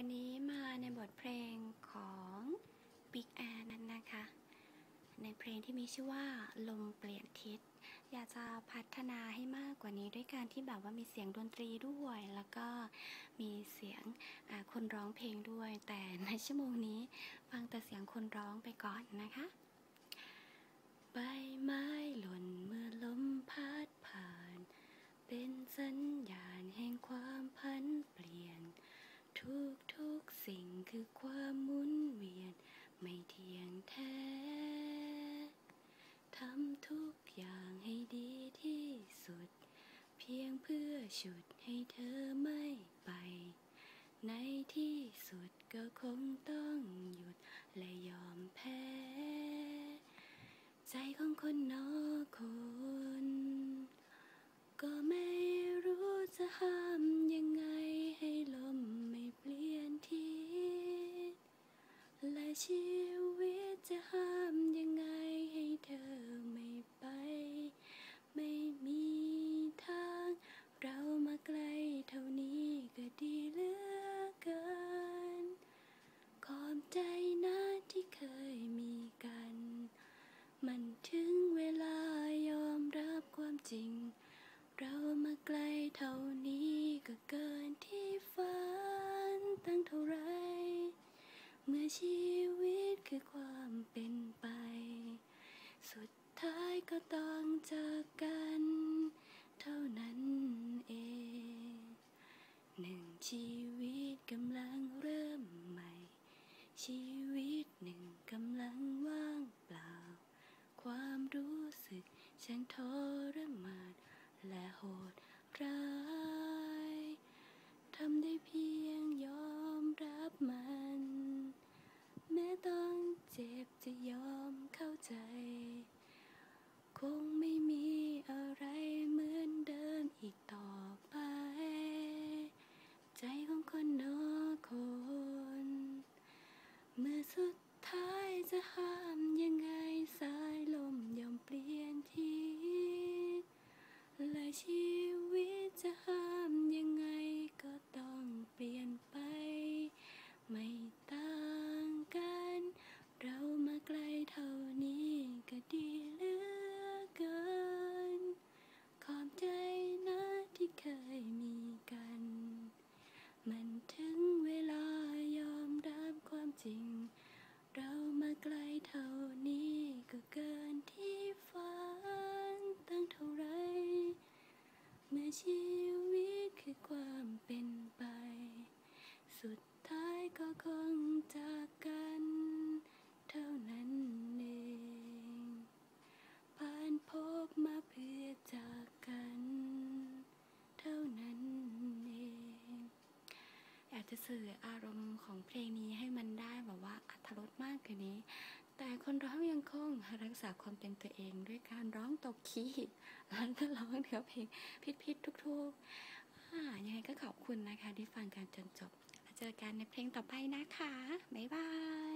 วันนี้มาในบทเพลงของ Big a นนั้นนะคะ ในเพลงที่มีชื่อว่าลมเปลี่ยนทิศ อยากจะพัฒนาให้มากกว่านี้ด้วยการที่แบบว่ามีเสียงดนตรีด้วย แล้วก็มีเสียงคนร้องเพลงด้วย แต่ในชั่วโมงนี้ฟังแต่เสียงคนร้องไปก่อนนะคะ ใบไม้หล่นเมื่อลมพัดผ่าน เป็นสัญญาณแห่งความพันเปลี่ยนทุกทุกสิ่ง คือความหมุนเวียนไม่เที่ยงแท้ ทำทุกอย่างให้ดีที่สุด เพียงเพื่อฉุดให้เธอไม่ไป ในที่สุดก็คงต้องหยุดและยอมแพ้ ใจของคนนอก จริง เรามาไกลเท่านี้ก็เกินที่ฝันตั้งเท่าไร เมื่อชีวิตคือความเป็นไป สุดท้ายก็ต้องจากกัน เท่านั้นเอง หนึ่งชีวิตกำลังเริ่มใหม่ชีวิตหนึ่งกำลังว่างเปล่า ความรู้ สึกฉันทรมานและโหดร้าย ทำได้เพียงยอม สุดท้ายก็คงจากกัน เท่านั้นเองผ่านพบมาเพื่อจากกัน เท่านั้นเองอยากจะสื่ออารมณ์ของเพลงนี้ให้มันได้แบบว่าอัธรสมากกว่านี้ แต่คนร้องยังคงรักษาความเป็นตัวเองด้วยการร้องตกคีย์แล้วก็ร้องเนื้อเพลงพิดๆทุกๆยังไงก็ขอบคุณนะคะที่ฟังการจนจบ เจอกันในเพลงต่อไปนะคะ บ๊ายบาย